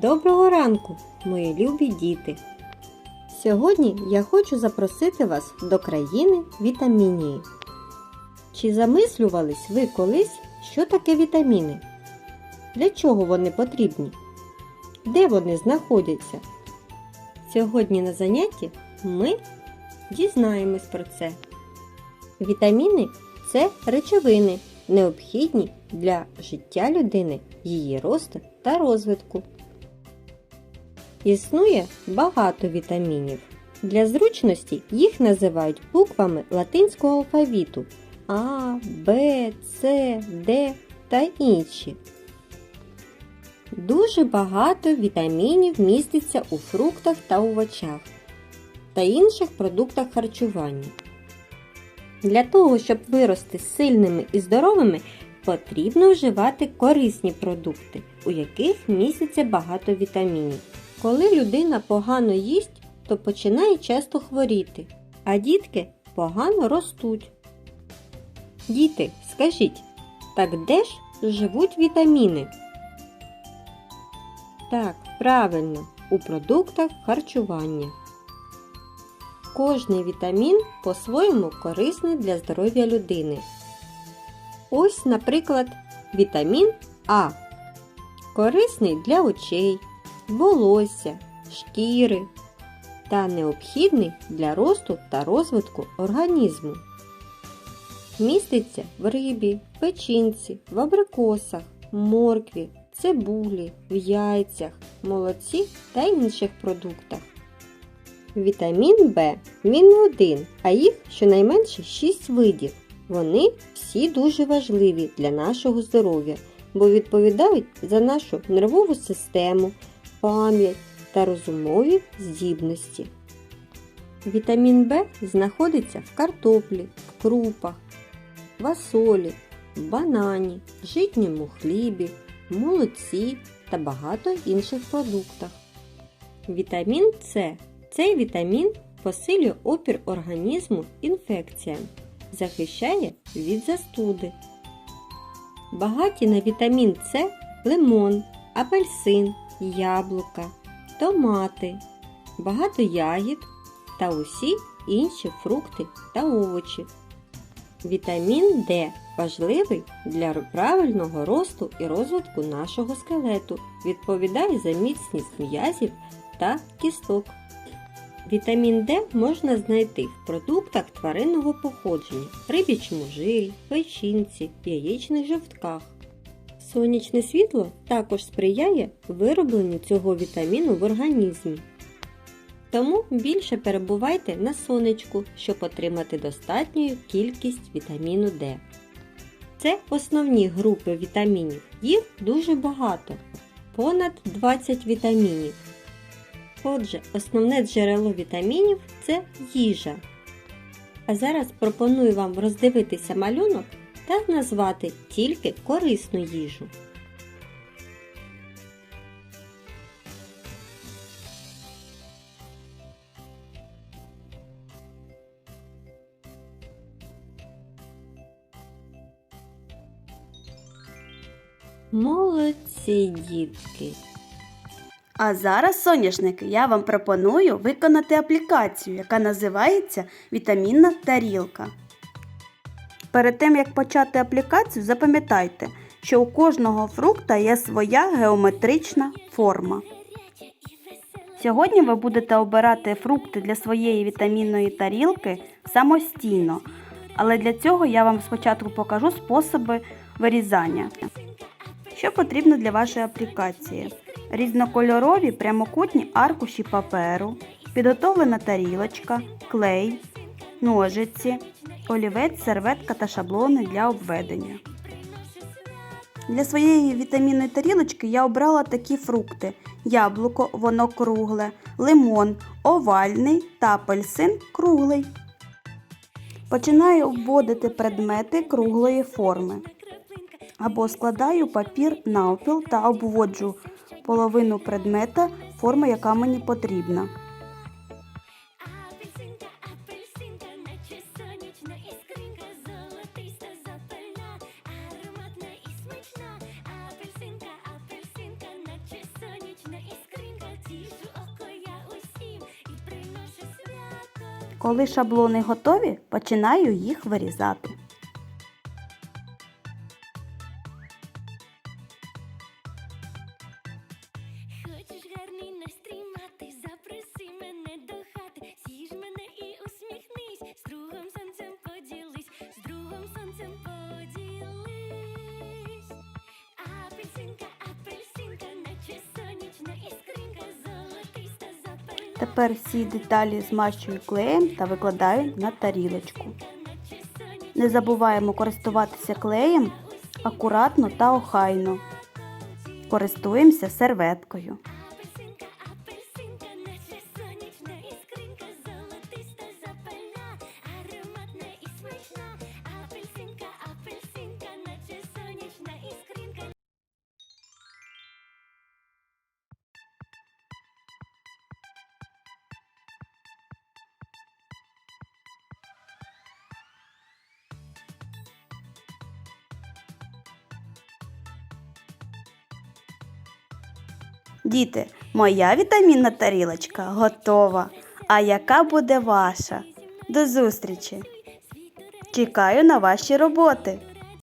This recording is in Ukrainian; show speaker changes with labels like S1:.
S1: Доброго ранку, мої любі діти! Сьогодні я хочу запросити вас до країни вітамінії. Чи замислювались ви колись, що таке вітаміни? Для чого вони потрібні? Де вони знаходяться? Сьогодні на занятті ми дізнаємось про це. Вітаміни це речовини, необхідні для життя людини, її росту та розвитку. Існує багато вітамінів. Для зручності їх називають буквами латинського алфавіту А, Б, С, Д та інші. Дуже багато вітамінів міститься у фруктах та овочах та інших продуктах харчування. Для того, щоб вирости сильними і здоровими, потрібно вживати корисні продукти, у яких міститься багато вітамінів. Коли людина погано їсть, то починає часто хворіти, а дітки погано ростуть. Діти, скажіть, так де ж живуть вітаміни? Так, правильно, у продуктах харчування. Кожний вітамін по-своєму корисний для здоров'я людини. Ось, наприклад, вітамін А. Корисний для очей, волосся, шкіри та необхідний для росту та розвитку організму. Міститься в рибі, печінці, в абрикосах, моркві, цибулі, в яйцях, молоці та інших продуктах. Вітамін В він не один, а їх щонайменше 6 видів. Вони всі дуже важливі для нашого здоров'я, бо відповідають за нашу нервову систему, пам'ять та розумові здібності. Вітамін В знаходиться в картоплі, в крупах, фасолі, банані, житньому хлібі, молоці та багато інших продуктах. Вітамін С. Цей вітамін посилює опір організму інфекціям, захищає від застуди. Багаті на вітамін С лимон, апельсин, яблука, томати, багато ягід та усі інші фрукти та овочі. Вітамін Д важливий для правильного росту і розвитку нашого скелету, відповідає за міцність м'язів та кісток. Вітамін Д можна знайти в продуктах тваринного походження, рибічому жирі, печінці, яєчних жовтках. Сонячне світло також сприяє виробленню цього вітаміну в організмі. Тому більше перебувайте на сонечку, щоб отримати достатню кількість вітаміну Д. Це основні групи вітамінів. Їх дуже багато понад 20 вітамінів. Отже, основне джерело вітамінів це їжа. А зараз пропоную вам роздивитися малюнок та назвати тільки корисну їжу. Молодці, дітки!
S2: А зараз, соняшники, я вам пропоную виконати аплікацію, яка називається Вітамінна тарілка. Перед тим як почати аплікацію, запам'ятайте, що у кожного фрукта є своя геометрична форма. Сьогодні ви будете обирати фрукти для своєї вітамінної тарілки самостійно, але для цього я вам спочатку покажу способи вирізання. Що потрібно для вашої аплікації? Різнокольорові прямокутні аркуші паперу, підготовлена тарілочка, клей, ножиці, олівець, серветка та шаблони для обведення. Для своєї вітамінної тарілочки я обрала такі фрукти: яблуко, воно кругле, лимон, овальний та апельсин круглий. Починаю обводити предмети круглої форми. Або складаю папір навпіл та обводжу половину предмета форми, яка мені потрібна. Коли шаблони готові, починаю їх вирізати.
S3: З'їж мене і усміхнись, з другом сонцем поділись, з другом сонцем поділись.
S2: Тепер всі деталі змащую клеєм та викладаю на тарілочку. Не забуваємо користуватися клеєм акуратно та охайно. Користуємося серветкою. Діти, моя вітамінна тарілочка готова. А яка буде ваша? До зустрічі! Чекаю на ваші роботи.